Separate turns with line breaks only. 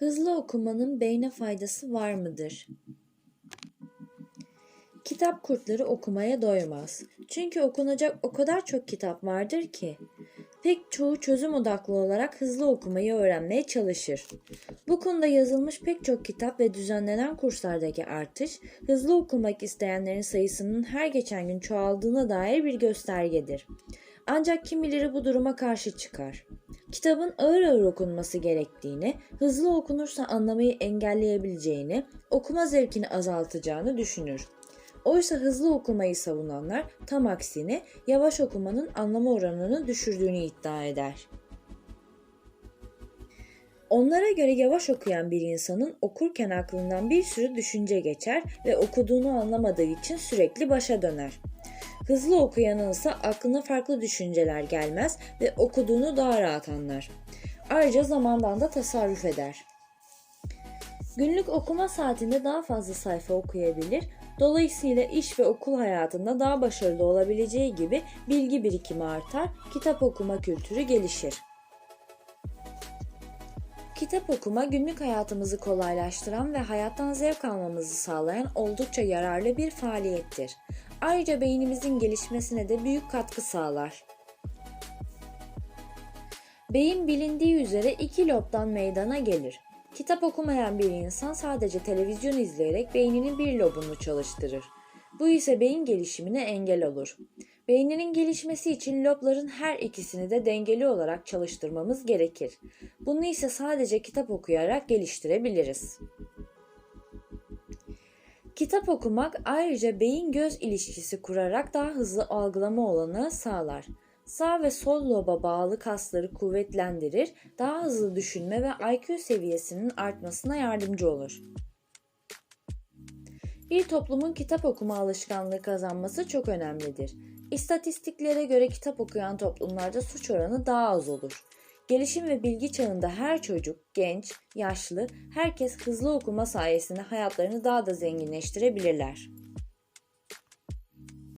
Hızlı okumanın beyne faydası var mıdır? Kitap kurtları okumaya doymaz. Çünkü okunacak o kadar çok kitap vardır ki. Pek çoğu çözüm odaklı olarak hızlı okumayı öğrenmeye çalışır. Bu konuda yazılmış pek çok kitap ve düzenlenen kurslardaki artış, hızlı okumak isteyenlerin sayısının her geçen gün çoğaldığına dair bir göstergedir. Ancak kimileri bu duruma karşı çıkar. Kitabın ağır ağır okunması gerektiğini, hızlı okunursa anlamayı engelleyebileceğini, okuma zevkini azaltacağını düşünür. Oysa hızlı okumayı savunanlar tam aksine yavaş okumanın anlama oranını düşürdüğünü iddia eder. Onlara göre yavaş okuyan bir insanın okurken aklından bir sürü düşünce geçer ve okuduğunu anlamadığı için sürekli başa döner. Hızlı okuyanın ise aklına farklı düşünceler gelmez ve okuduğunu daha rahat anlar. Ayrıca zamandan da tasarruf eder. Günlük okuma saatinde daha fazla sayfa okuyabilir, dolayısıyla iş ve okul hayatında daha başarılı olabileceği gibi bilgi birikimi artar, kitap okuma kültürü gelişir. Kitap okuma günlük hayatımızı kolaylaştıran ve hayattan zevk almamızı sağlayan oldukça yararlı bir faaliyettir. Ayrıca beynimizin gelişmesine de büyük katkı sağlar. Beyin bilindiği üzere iki lobdan meydana gelir. Kitap okumayan bir insan sadece televizyon izleyerek beyninin bir lobunu çalıştırır. Bu ise beyin gelişimine engel olur. Beyninin gelişmesi için lobların her ikisini de dengeli olarak çalıştırmamız gerekir. Bunu ise sadece kitap okuyarak geliştirebiliriz. Kitap okumak ayrıca beyin-göz ilişkisi kurarak daha hızlı algılama olanağı sağlar. Sağ ve sol loba bağlı kasları kuvvetlendirir, daha hızlı düşünme ve IQ seviyesinin artmasına yardımcı olur. Bir toplumun kitap okuma alışkanlığı kazanması çok önemlidir. İstatistiklere göre kitap okuyan toplumlarda suç oranı daha az olur. Gelişim ve bilgi çağında her çocuk, genç, yaşlı, herkes hızlı okuma sayesinde hayatlarını daha da zenginleştirebilirler.